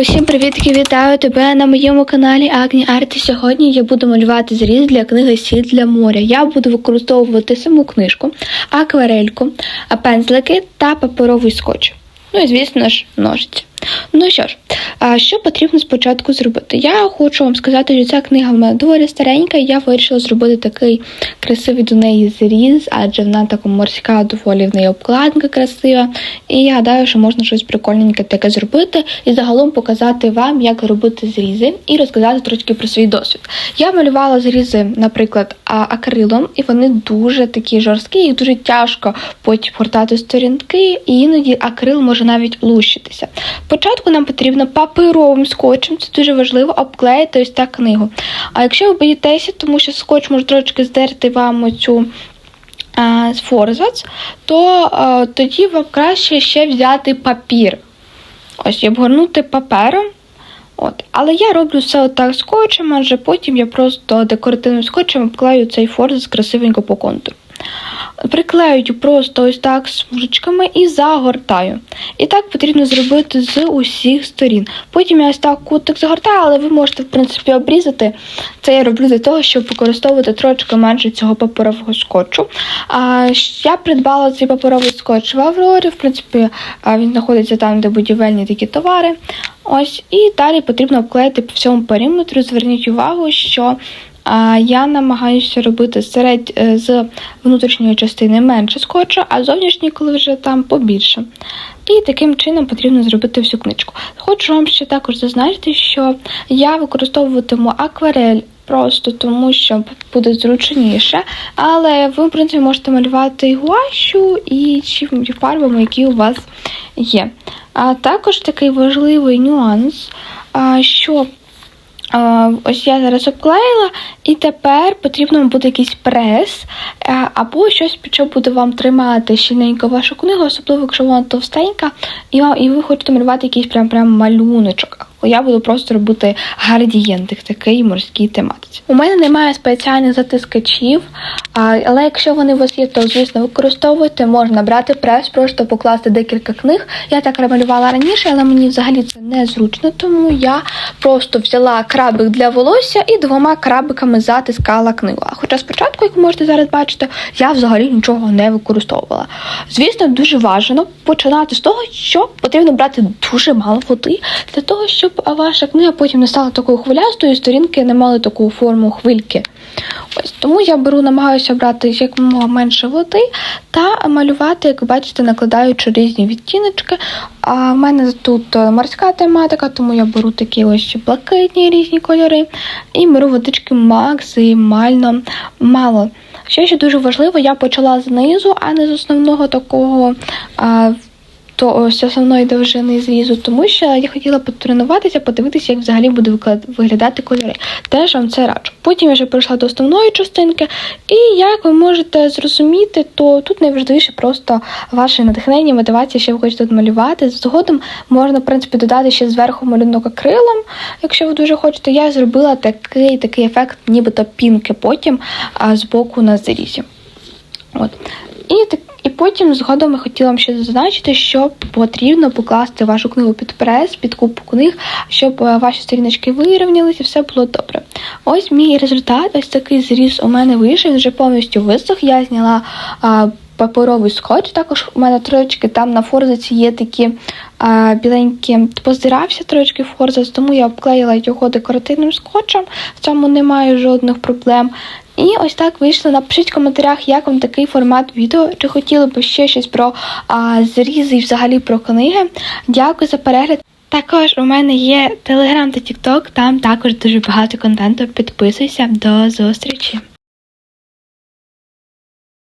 Усім привітки, вітаю тебе на моєму каналі Агні Арт. Сьогодні я буду малювати зріз для книги Сіль для моря. Я буду використовувати саму книжку, акварельку, пензлики та паперовий скотч. Ну і звісно ж, ножиці. Ну що ж, що потрібно спочатку зробити? Я хочу вам сказати, що ця книга в мене доволі старенька, і я вирішила зробити такий красивий до неї зріз, адже вона така морська, доволі в неї обкладинка красива. І я гадаю, що можна щось прикольненьке таке зробити і загалом показати вам, як робити зрізи, і розказати трошки про свій досвід. Я малювала зрізи, наприклад, акрилом, і вони дуже такі жорсткі, їх дуже тяжко потім гортати сторінки, і іноді акрил може навіть лущитися. Спочатку нам потрібно паперовим скотчем, це дуже важливо, обклеїти ось так книгу. А якщо ви боїтеся, тому що скотч може трошки здерти вам оцю форзац, то а, тоді вам краще ще взяти папір. Ось обгорнути папером. От. Але я роблю все отак скотчем, адже потім я просто декоративним скотчем обклею цей форзац красивенько по контуру. Приклею просто ось так смужечками і загортаю. І так потрібно зробити з усіх сторін. Потім я ось так кутик загортаю, але ви можете, в принципі, обрізати. Це я роблю для того, щоб використовувати трошки менше цього паперового скотчу. А, я придбала цей паперовий скотч в Аврорі. В принципі, він знаходиться там, де будівельні такі товари. Ось, і далі потрібно обклеїти по всьому периметру. Зверніть увагу, що я намагаюся робити серед е, з внутрішньої частини менше скотчу, а зовнішній, коли вже там побільше. І таким чином потрібно зробити всю книжку. Хочу вам ще також зазначити, що я використовуватиму акварель. Просто тому, що буде зручніше, але ви, в принципі, можете малювати і гуашю, і чи фарбами, які у вас є. А також такий важливий нюанс, що ось я зараз обклеїла, і тепер потрібно буде якийсь прес, а, або щось, що буде вам тримати щільненько вашу книгу, особливо якщо вона товстенька, і, і ви хочете малювати якийсь прям прям малюночок. Я буду просто робити градієнти в такій морській тематиці. У мене немає спеціальних затискачів, але якщо вони у вас є, то звісно використовуйте. Можна брати прес, просто покласти декілька книг. Я так малювала раніше, але мені взагалі це незручно, тому я просто взяла крабик для волосся і двома крабиками затискала книгу. А Хоча спочатку, як ви можете зараз бачити, я взагалі нічого не використовувала. Звісно, дуже важливо починати з того, що потрібно брати дуже мало води для того, щоб ваша книга потім не стала такою хвилястою, і сторінки не мали таку форму хвильки. Ось тому я беру, намагаюся брати якомога менше води та малювати, як бачите, накладаючи різні відтіночки. А в мене тут е, морська тематика, тому я беру такі ось блакитні різні кольори і беру водички максимально мало. Що ще дуже важливо, я почала знизу, а не з основного такого. А, то ось основної довжини зрізу, тому що я хотіла потренуватися, подивитися, як взагалі буде виглядати кольори. Теж вам це раджу. Потім я вже перейшла до основної частинки, і як ви можете зрозуміти, то тут найважливіше просто ваше натхнення, мотивація, що ви хочете малювати. Згодом можна, в принципі, додати ще зверху малюнок акрилом, якщо ви дуже хочете. Я зробила такий такий ефект, нібито пінки потім з боку на зрізі. От. І, так, потім згодом хотіла ще зазначити, що потрібно покласти вашу книгу під прес, під купу книг, щоб е, ваші сторіночки вирівнялися все було добре. Ось мій результат, ось такий зріз у мене вийшов, він вже повністю висох. Я зняла а, паперовий скотч. Також у мене трошечки там на форзаці є такі а, біленькі, поздирався трошки форзац, тому я обклеїла його декоративним скотчем. В цьому немає жодних проблем. І ось так вийшло. Напишіть в коментарях, як вам такий формат відео, чи хотіли б ще щось про а, зрізи і взагалі про книги. Дякую за перегляд. Також у мене є Телеграм та Тікток, там також дуже багато контенту. Підписуйся. До зустрічі!